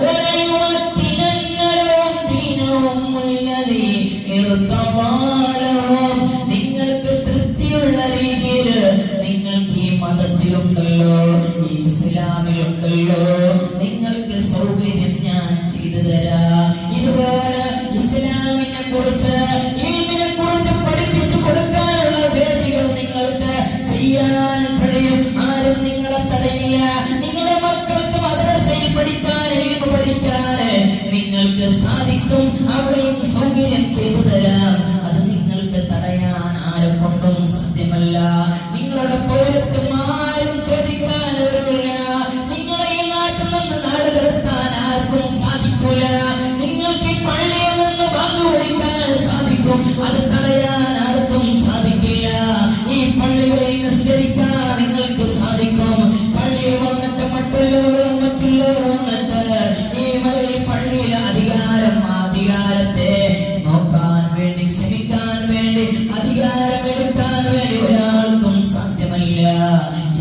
وليمكنن لهم دينهم الذي ارتضى لهم നിങ്ങൾക്ക് തൃപ്തിയുള്ള രീതിയിൽ നിങ്ങൾക്ക് ഈ മതത്തിലുണ്ടല്ലോ ഈ ഇസ്ലാമിലുണ്ടല്ലോ നിങ്ങൾക്ക് സൗകര്യം ഞാൻ ചെയ്തു തരാം ഇതുപോലെ ഇസ്ലാമിനെ കുറിച്ച് ഇൽമിനെ കുറിച്ച് സാധിക്കും. അവിടെയും സൗകര്യം ചെയ്തു തരാം. അത് നിങ്ങൾക്ക് തടയാൻ ആരെ കൊണ്ടും സാധ്യമല്ല. നിങ്ങളുടെ പൗരത്വം ആരും ചോദിക്കാൻ വരില്ല. നിങ്ങളെ ഈ നാട്ടിൽ നിന്ന് നാട് കടത്താൻ ആർക്കും സാധിക്കൂല. നിങ്ങൾക്ക് പള്ളിയിൽ നിന്ന് വാങ്ങു സാധിക്കും. അത്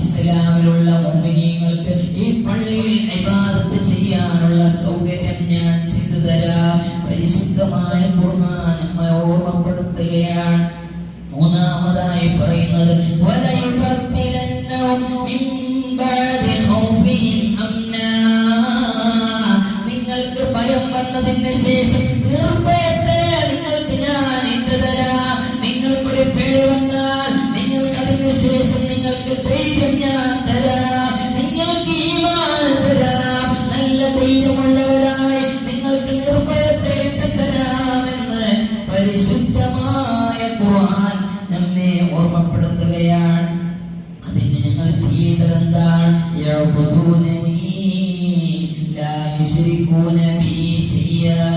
ഇസ്ലാമിലുള്ള മുഅ്മിനീങ്ങൾക്ക് ഈ പള്ളിയിൽ ഇബാദത്ത് ചെയ്യാനുള്ള സൗകര്യം ഞാൻ ചെയ്തു തരാം. പരിശുദ്ധമായ ഖുർആൻ ഓർമ്മപ്പെടുത്തുകയാണ്. മൂന്നാമതായി പറയുന്നത് നിങ്ങൾക്ക് ഭയം വന്നതിന് ശേഷം നല്ല നിങ്ങൾക്ക് നിർഭയത്തെ ഇട്ടു തരാമെന്ന് പരിശുദ്ധമായ ഖുർആൻ നമ്മെ ഓർമ്മപ്പെടുത്തുകയാണ്. അതിന് ഞങ്ങൾ ചെയ്യേണ്ടത് എന്താണ് ലാ യുശ്രികൂന ബി ശൈആ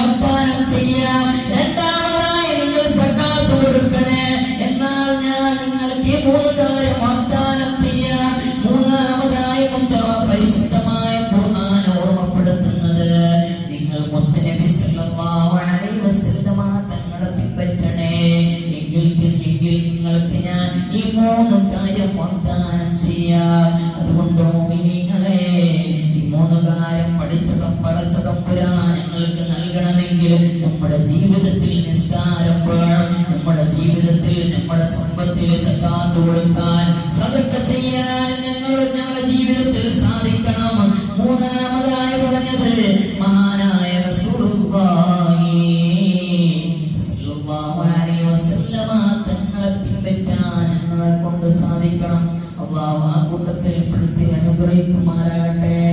വാഗ്ദാനം ചെയ്യാം. രണ്ടാമതായി നിങ്ങൾ സക്കാത്ത് കൊടുക്കണേ. എന്നാൽ ഞാൻ നിങ്ങൾക്ക് ഈ മൂന്ന് കാര്യം വാഗ്ദാനം ചെയ്യാം. മൂന്നാമതായി മുത്തവ പരിശുദ്ധമായ ഖുർആൻ ഓർമ്മപ്പെടുത്തുന്നത്. നിങ്ങൾ മുത്തനബി സല്ലല്ലാഹു അലൈഹി വസല്ലമ തങ്ങളെ പിൻപറ്റണേ. എങ്കിൽ എങ്കിൽ നിങ്ങൾക്ക് ഞാൻ ഈ മൂന്ന് കൊടുക്കാൻ സദക്ക ചെയ്യാൻ ഞങ്ങളുടെ ഞങ്ങളുടെ ജീവിതത്തിൽ സാധിക്കണം. മൂന്നാമതായി പറഞ്ഞത് മഹാനായ തങ്ങളെ പിൻപറ്റാൻ ഞങ്ങളെ കൊണ്ട് സാധിക്കണം. അള്ളാഹ് ആ കൂട്ടത്തിൽ പെടുത്തി അനുഗ്രഹിക്കുമാറാകട്ടെ.